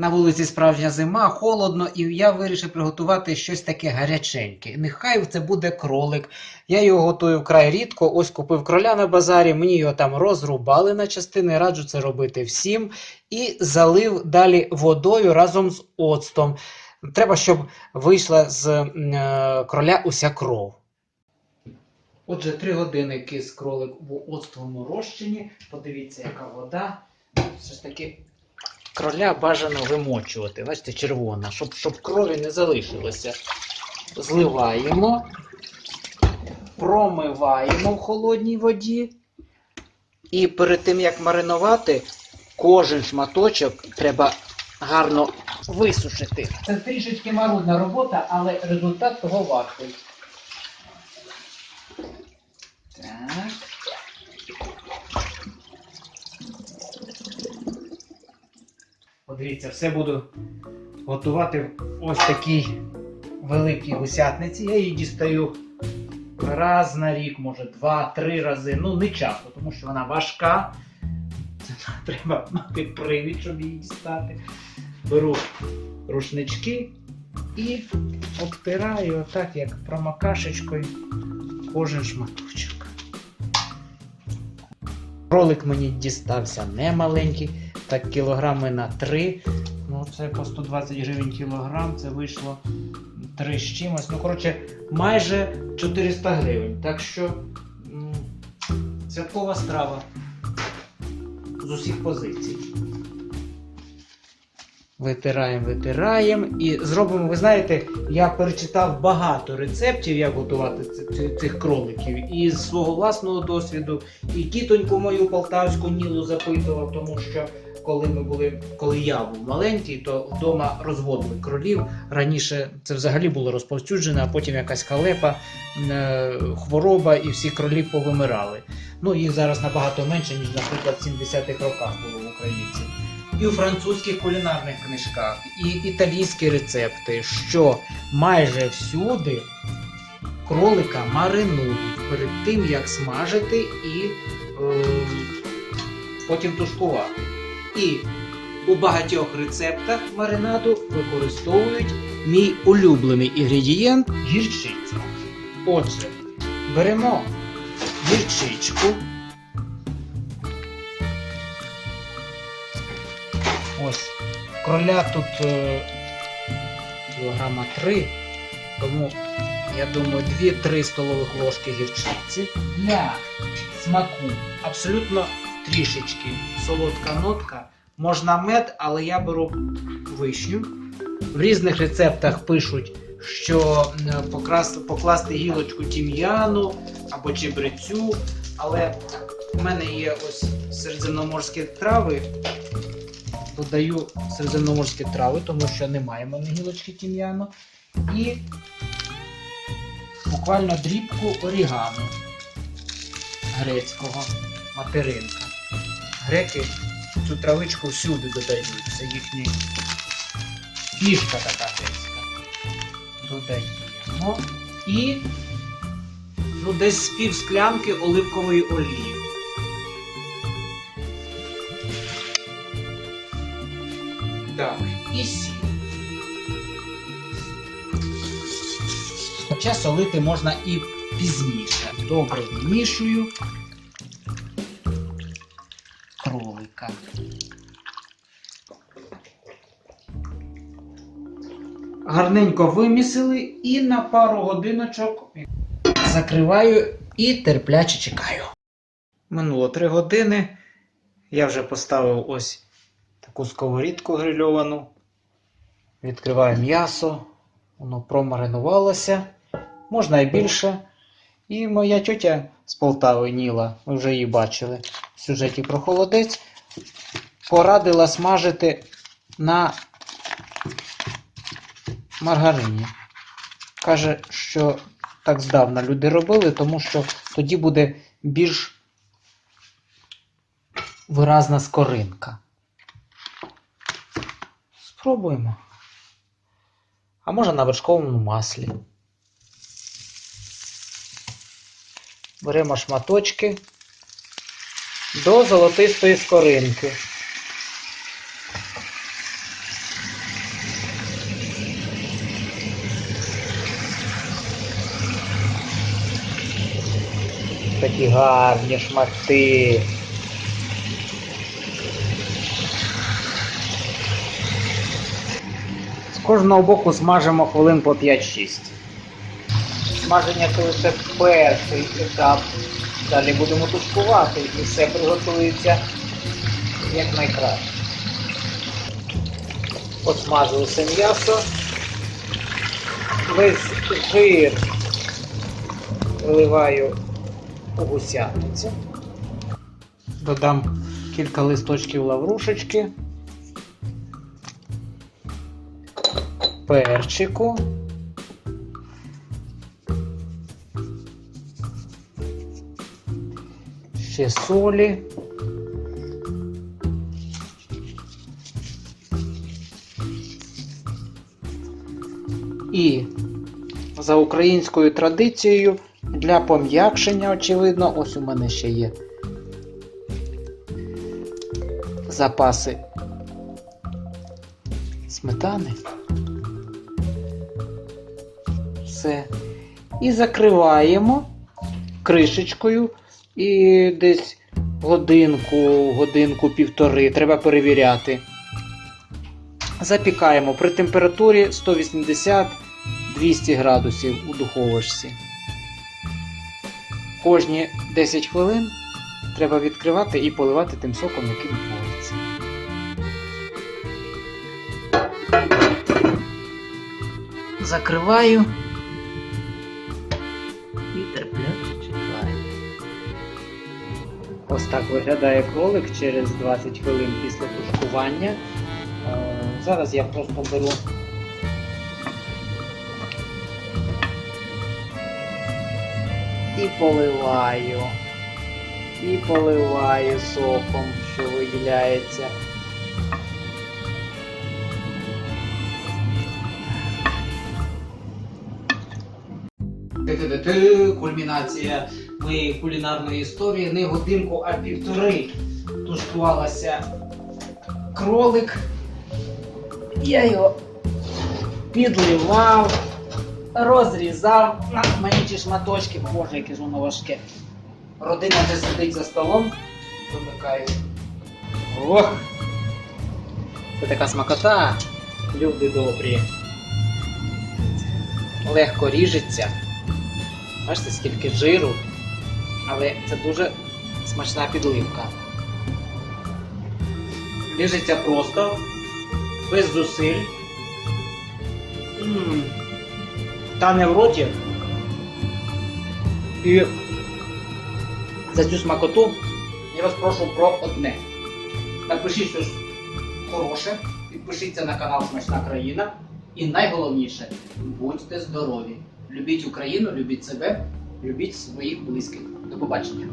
На вулиці справжня зима, холодно, і я вирішив приготувати щось таке гаряченьке. Нехай це буде кролик. Я його готую вкрай рідко. Ось купив кроля на базарі, мені його там розрубали на частини, раджу це робити всім. І залив далі водою разом з оцтом. Треба, щоб вийшла з е, кроля уся кров. Отже, три години кис кролик в оцтовому розчині. Подивіться, яка вода. Все ж таки кроля бажано вимочувати. Бачите, червона, щоб, щоб крові не залишилося. Зливаємо, промиваємо в холодній воді. І перед тим, як маринувати, кожен шматочок треба гарно висушити. Це трішечки марудна робота, але результат того вартий. Так. Подивіться, все буду готувати в ось такій великій гусятниці. Я її дістаю раз на рік, може два-три рази. Ну, не часто, тому що вона важка. Треба мати привід, щоб її дістати. Беру рушнички і обтираю отак, як промокашечкою кожен шматочок. Кролик мені дістався не маленький, так кілограми на 3. Ну, це по 120 гривень кілограм, це вийшло 3 з чимось. Ну, коротше, майже 400 гривень. Так що святкова страва з усіх позицій. Витираємо, витираємо і зробимо. Ви знаєте, я перечитав багато рецептів, як готувати цих кроликів. І з свого власного досвіду, і тітоньку мою полтавську Нілу запитував, тому що коли ми були, коли я був маленький, то вдома розводили кролів. Раніше це взагалі було розповсюджено, а потім якась халепа, е, хвороба, і всі кролі повимирали. Ну їх зараз набагато менше, ніж, наприклад, в 70-х роках було в українців і у французьких кулінарних книжках, і італійські рецепти, що майже всюди кролика маринують перед тим, як смажити і е, потім тушкувати. І у багатьох рецептах маринаду використовують мій улюблений інгредієнт гірчиця. Отже, беремо гірчичку. Ось. Кроля тут е, кілограма 3, тому я думаю 2-3 столових ложки гірчиці. Для смаку абсолютно трішечки солодка нотка. Можна мед, але я беру вишню. В різних рецептах пишуть, що е, покласти гілочку тім'яну або чебрецю. Але в мене є ось середземноморські трави, додаю середземноморські трави, тому що немає в мене гілочки тім'яну. І буквально дрібку орігано грецького материнка. Греки цю травичку всюди додають. Це їхня фішка така грецька. Додаємо. І ну, десь пів склянки оливкової олії. Так, і сіль. Хоча солити можна і пізніше. Добре вимішую кролика. Гарненько вимісили і на пару годиночок закриваю і терпляче чекаю. Минуло 3 години. Я вже поставив ось таку сковорідку грильовану. Відкриваю м'ясо, воно промаринувалося, можна і більше. І моя тьотя з Полтави Ніла, ви вже її бачили в сюжеті про холодець, порадила смажити на маргарині. Каже, що так здавна люди робили, тому що тоді буде більш виразна скоринка. Спробуємо. А може на вершковому маслі. Беремо шматочки до золотистої скоринки. Такі гарні шматки. З кожного боку смажимо хвилин по 5-6. Смаження це лише перший етап. Далі будемо тушкувати і все приготується як найкраще. Посмажу м'ясо. Весь жир виливаю у гусяницю. Додам кілька листочків лаврушечки. Перчику. Ще солі. І за українською традицією для пом'якшення, очевидно, ось у мене ще є запаси сметани. Все. І закриваємо кришечкою і десь годинку, годинку півтори. Треба перевіряти. Запікаємо при температурі 180-200 градусів у духовочці. Кожні 10 хвилин треба відкривати і поливати тим соком, який утвориться. Закриваю Ось так виглядає кролик через 20 хвилин після тушкування. Е, Зараз я просто беру і поливаю. І поливаю соком, що виділяється. Кульмінація моєї кулінарної історії. Не годинку, а півтори тушкувалася кролик. Я його підливав, розрізав на менші шматочки. Боже, яке ж воно важке. Родина вже сидить за столом. Вимикаю. Ох! Це така смакота. Люди добрі. Легко ріжеться. Бачите, скільки жиру. Але це дуже смачна підливка. Ріжеться просто, без зусиль. М, Тане в роті. І за цю смакоту я вас прошу про одне. Напишіть щось хороше, підпишіться на канал Смачна країна. І найголовніше, будьте здорові. Любіть Україну, любіть себе, любіть своїх близьких. До побачення.